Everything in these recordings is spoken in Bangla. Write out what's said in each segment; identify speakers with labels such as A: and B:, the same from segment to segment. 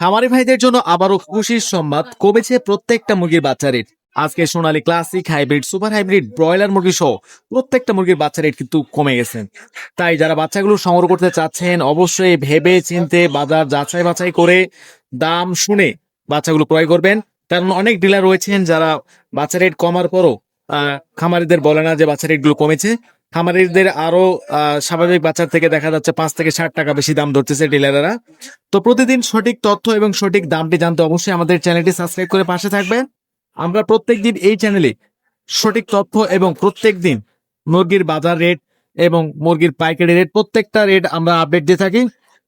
A: খামারি ভাইদের জন্য আবারও খুশির সংবাদ। কমেছে প্রত্যেকটা মুরগির বাচ্চা রেট আজকে Sonali classic hybrid super hybrid broiler মুরগি সহ প্রত্যেকটা মুরগির বাচ্চা রেট কিন্তু কমে গেছে। তাই যারা বাচ্চাগুলো সংগ্রহ করতে চাচ্ছেন, অবশ্যই ভেবে চিনতে বাজার যাচাই বাছাই করে দাম শুনে বাচ্চাগুলো ক্রয় করবেন। কারণ অনেক ডিলার রয়েছেন যারা বাচ্চা রেট কমার পরও খামারিদের বলে না যে বাচ্চা রেটগুলো কমেছে। খামারিদের আরও স্বাভাবিক বাচ্চার থেকে দেখা যাচ্ছে পাঁচ থেকে ষাট টাকা বেশি দাম ধরতেছে ডিলাররা। তো প্রতিদিন সঠিক তথ্য এবং সঠিক দামটি জানতে অবশ্যই আমাদের চ্যানেলটি সাবস্ক্রাইব করে পাশে থাকবেন। আমরা প্রত্যেক দিন এই চ্যানেলে সঠিক তথ্য এবং প্রত্যেক দিন মুরগির বাজার রেট এবং মুরগির পাইকারি রেট, প্রত্যেকটা রেট আমরা আপডেট দিয়ে থাকি।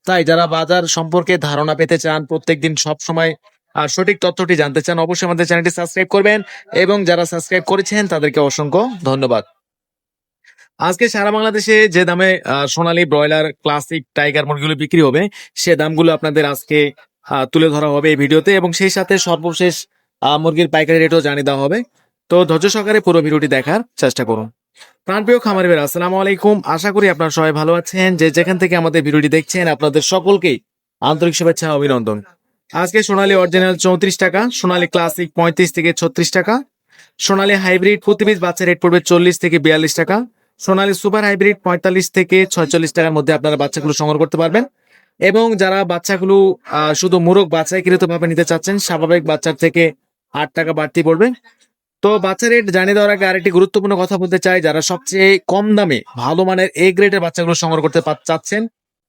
A: তাই যারা বাজার সম্পর্কে ধারণা পেতে চান, প্রত্যেকদিন সব সময় আর সঠিক তথ্যটি জানতে চান, অবশ্যই আমাদের চ্যানেলটি সাবস্ক্রাইব করবেন এবং যারা সাবস্ক্রাইব করেছেন তাদেরকে অসংখ্য ধন্যবাদ। আজকে সারা বাংলাদেশে যে দামে সোনালী ব্রয়লার, ক্লাসিক টাইগার মুরগিগুলো বিক্রি হবে, সে দামগুলো আপনাদের আজকে তুলে ধরা হবে এই ভিডিওতে এবং সেই সাথে সর্বশেষ মুরগির পাইকারি রেটও জানিয়ে দেওয়া হবে। তো ধৈর্য সহকারে পুরো ভিডিওটি দেখার চেষ্টা করুন। প্রাণপ্রিয় খামারি ভাইরা আসসালামু আলাইকুম। আশা করি আপনারা সবাই ভালো আছেন। যে যেখান থেকে আমাদের ভিডিওটি দেখছেন, আপনাদের সকলকেই আন্তরিক শুভেচ্ছা অভিনন্দন। আজকে সোনালী অরিজিনাল চৌত্রিশ টাকা, সোনালী ক্লাসিক পঁয়ত্রিশ থেকে ছত্রিশ টাকা, সোনালী হাইব্রিড প্রতি পিস বাচ্চা রেট পড়বে চল্লিশ থেকে বিয়াল্লিশ টাকা সোনালী সুপার হাইব্রিড পঁয়তাল্লিশ থেকে ছয়চল্লিশ টাকার মধ্যে আপনারা বাচ্চাগুলো সংগ্রহ করতে পারবেন। এবং যারা বাচ্চাগুলো শুধু মুরগ বাচ্চাইকৃত ভাবে নিতে চাচ্ছেন, স্বাভাবিক বাচ্চার থেকে আট টাকা বাড়তি পড়বে। তো বাচ্চা রেট জানিয়ে দেওয়ার আগে আরেকটি গুরুত্বপূর্ণ কথা বলতে চাই, যারা সবচেয়ে কম দামে ভালো মানের এ গ্রেডের বাচ্চাগুলো সংগ্রহ করতে চাচ্ছেন,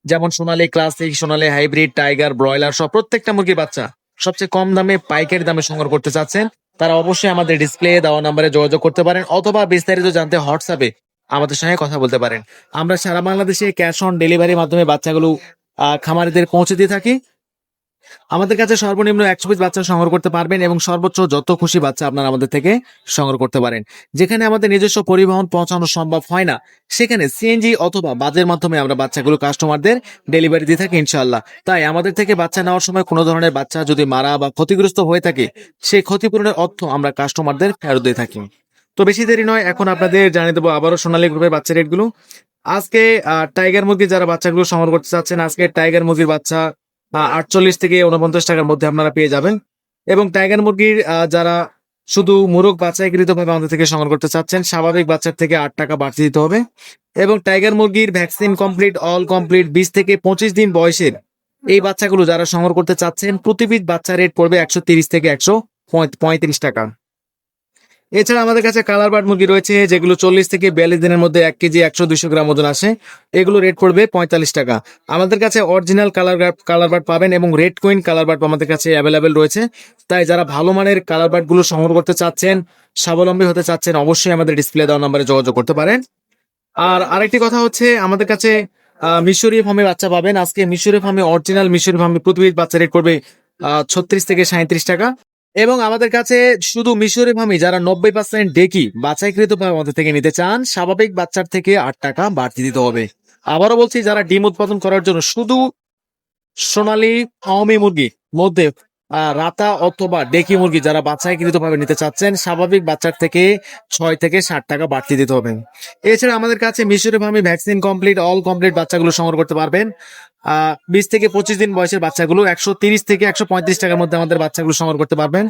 A: যেমন Sonali classic Sonali hybrid tiger broiler সব প্রত্যেকটা মুরগির বাচ্চা সবচেয়ে কম দামে, পাইকারি দামে সংগ্রহ করতে চাচ্ছেন, তারা অবশ্যই আমাদের ডিসপ্লে দেওয়া নাম্বারে যোগাযোগ করতে পারেন, অথবা বিস্তারিত জানতে হোয়াটসঅ্যাপে আমাদের সঙ্গে কথা বলতে পারেন। আমরা সারা বাংলাদেশে ক্যাশ অন ডেলিভারির মাধ্যমে বাচ্চাগুলো খামারিদের পৌঁছে দিয়ে থাকি। আমাদের কাছে সর্বনিম্ন একশো পিস বাচ্চা সংগ্রহ করতে পারবেন এবং সর্বোচ্চ যত খুশি বাচ্চা আপনারা আমাদের থেকে সংগ্রহ করতে পারেন। যেখানে আমাদের নিজস্ব পরিবহন পৌঁছানো সম্ভব হয় না, সেখানে সিএনজি অথবা বাজের মাধ্যমে আমরা বাচ্চাগুলো কাস্টমারদের ডেলিভারি দিয়ে থাকি ইনশাল্লাহ তাই আমাদের থেকে বাচ্চা নেওয়ার সময় কোনো ধরনের বাচ্চা যদি মারা বা ক্ষতিগ্রস্ত হয়ে থাকে, সেই ক্ষতিপূরণের অর্থ আমরা কাস্টমারদের ফেরত দিয়ে থাকি। তো বেশি দেরি নয়, এখন আপনাদের জানিয়ে দেবো আবারও সোনালী গ্রুপের বাচ্চা রেটগুলো। আজকে টাইগার মুরগি যারা বাচ্চাগুলো সংগ্রহ করতে চাচ্ছেন, আজকে টাইগার মুরগির বাচ্চা আটচল্লিশ থেকে উনপঞ্চাশ টাকার মধ্যে আপনারা পেয়ে যাবেন। এবং টাইগার মুরগির যারা শুধু মুরগ বাচ্চাইকৃত ভাবে আমাদের থেকে সংগ্রহ করতে চাচ্ছেন, স্বাভাবিক বাচ্চার থেকে আট টাকা বাড়তি দিতে হবে। এবং টাইগার মুরগির ভ্যাকসিন কমপ্লিট, অল কমপ্লিট, বিশ থেকে পঁচিশ দিন বয়সের এই বাচ্চাগুলো যারা সংগ্রহ করতে চাচ্ছেন, প্রতিবিধ বাচ্চা রেট পড়বে একশো তিরিশ থেকে একশো পঁয়ত্রিশ টাকা। এছাড়া আমাদের কাছে কালার বার্ড মুরগি রয়েছে, যেগুলো চল্লিশ থেকে বিয়াল্লিশ দিনের মধ্যে এক কেজি একশো দুইশো গ্রাম ওজন আসে। এগুলো রেট পড়বে পঁয়তাল্লিশ টাকা। আমাদের কাছে অরিজিনাল কালার কালার বার্ড পাবেন এবং রেড কুইন কালার বার্ড আমাদের কাছে অ্যাভেলেবেল রয়েছে। তাই যারা ভালো মানের কালার বার্ডগুলো সংগ্রহ করতে চাচ্ছেন, স্বাবলম্বী হতে চাচ্ছেন, অবশ্যই আমাদের ডিসপ্লে দেওয়া নম্বরে যোগাযোগ করতে পারেন। আর আরেকটি কথা হচ্ছে, আমাদের কাছে মিশরীয় ফার্মে বাচ্চা পাবেন। আজকে মিশরি ফার্মে অরিজিনাল মিশরি ফার্মে প্রতিবিধ বাচ্চা রেট করবে ছত্রিশ থেকে সাঁত্রিশ টাকা। এবং আমাদের কাছে শুধু মিশরি ফার্মে যারা নব্বই পার্সেন্ট ডেকি বাছাইকৃত আমাদের থেকে নিতে চান, স্বাভাবিক বাচ্চার থেকে আট টাকা বাড়তি দিতে হবে। আবারও বলছি, যারা ডিম উৎপাদন করার জন্য শুধু সোনালী ফার্মি মুরগি মধ্যে রাতা অথবা ডেকি মুরগি যারা বাচ্চাইকৃত ভাবে নিতে চাচ্ছেন, স্বাভাবিক বাচ্চার থেকে ছয় থেকে ষাট টাকা বাড়তি দিতে হবে। এছাড়া আমাদের কাছে মিশরি ফার্মি ভ্যাকসিন কমপ্লিট অল কমপ্লিট বাচ্চাগুলো সংগ্রহ করতে পারবেন। বিশ থেকে পঁচিশ দিন বয়সের বাচ্চাগুলো একশো তিরিশ থেকে একশো পঁয়ত্রিশ টাকার মধ্যে আমাদের বাচ্চাগুলো সংগ্রহ করতে পারবেন।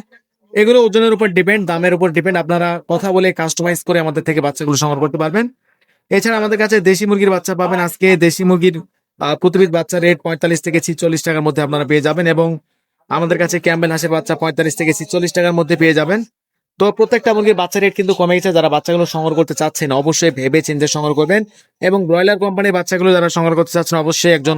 A: এগুলো ওজনের উপর ডিপেন্ড দামের উপর ডিপেন্ড আপনারা কথা বলে কাস্টমাইজ করে আমাদের থেকে বাচ্চাগুলো সংগ্রহ করতে পারবেন। এছাড়া আমাদের কাছে দেশি মুরগির বাচ্চা পাবেন আজকে। দেশি মুরগির প্রতিবিধ বাচ্চা রেট পঁয়তাল্লিশ থেকে ছিচল্লিশ টাকার মধ্যে আপনারা পেয়ে যাবেন এবং আমাদের কাছে ক্যাম্বেল হাঁসের বাচ্চা পঁয়তাল্লিশ থেকে ছিচল্লিশ টাকার মধ্যে পেয়ে যাবেন। তো প্রত্যেকটা মুরগির বাচ্চা রেট কিন্তু কমে গেছে। যারা বাচ্চাগুলো সংগ্রহ করতে চাচ্ছেন, অবশ্যই ভেবে চিন্তে সংগ্রহ করবেন। এবং ব্রয়লার কোম্পানির বাচ্চাগুলো যারা সংগ্রহ করতে চাচ্ছেন, অবশ্যই একজন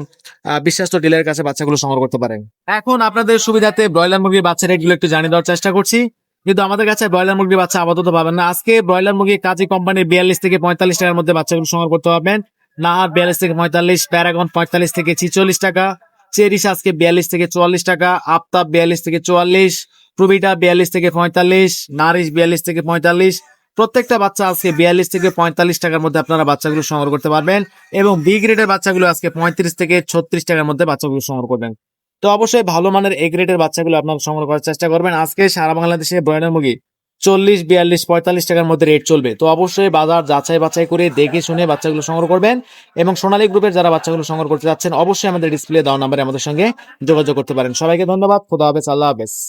A: বিশ্বস্ত ডিলারের কাছে বাচ্চাগুলো সংগ্রহ করতে পারেন। এখন আপনাদের সুবিধাতে ব্রয়লার মুরগির বাচ্চা রেটগুলো একটু জানিয়ে দেওয়ার চেষ্টা করছি। কিন্তু আমাদের কাছে ব্রয়লার মুরগির বাচ্চা আপাতত পাবেন না। আজকে ব্রয়লার মুরগি কাজী কোম্পানির বিয়াল্লিশ থেকে পঁয়তাল্লিশ টাকার মধ্যে বাচ্চাগুলো সংগ্রহ করতে পারবেন। নাহার বিয়াল্লিশ থেকে পঁয়তাল্লিশ, প্যারাগন পঁয়তাল্লিশ থেকে ছিচল্লিশ টাকা। চেরিশ আজকে বিয়াল্লিশ থেকে চুয়াল্লিশ টাকা আফতাব বিয়াল্লিশ থেকে চুয়াল্লিশ, প্রবিটা বিয়াল্লিশ থেকে পঁয়তাল্লিশ, নারিশ বিয়াল্লিশ থেকে পঁয়তাল্লিশ। প্রত্যেকটা বাচ্চা আজকে বিয়াল্লিশ থেকে পঁয়তাল্লিশ টাকার মধ্যে আপনারা বাচ্চাগুলো সংগ্রহ করতে পারবেন এবং বি গ্রেডের বাচ্চাগুলো আজকে পঁয়ত্রিশ থেকে ছত্রিশ টাকার মধ্যে বাচ্চাগুলো সংগ্রহ করবেন। তো অবশ্যই ভালো মানের এ গ্রেডের বাচ্চাগুলো আপনারা সংগ্রহ করার চেষ্টা করবেন। আজকে সারা বাংলাদেশে ব্রয়লার মুরগি চল্লিশ, বিয়াল্লিশ, পঁয়তাল্লিশ টাকার মধ্যে রেট চলবে। তো অবশ্যই বাজার যাচাই বাছাই করে দেখে শুনে বাচ্চাগুলো সংগ্রহ করবেন এবং সোনালী গ্রুপের যারা বাচ্চাগুলো সংগ্রহ করতে যাচ্ছেন অবশ্যই আমাদের ডিসপ্লে দেওয়া নাম্বারে আমাদের সঙ্গে যোগাযোগ করতে পারেন। সবাইকে ধন্যবাদ। খোদা হাফেজ। আল্লাহ হাফেজ।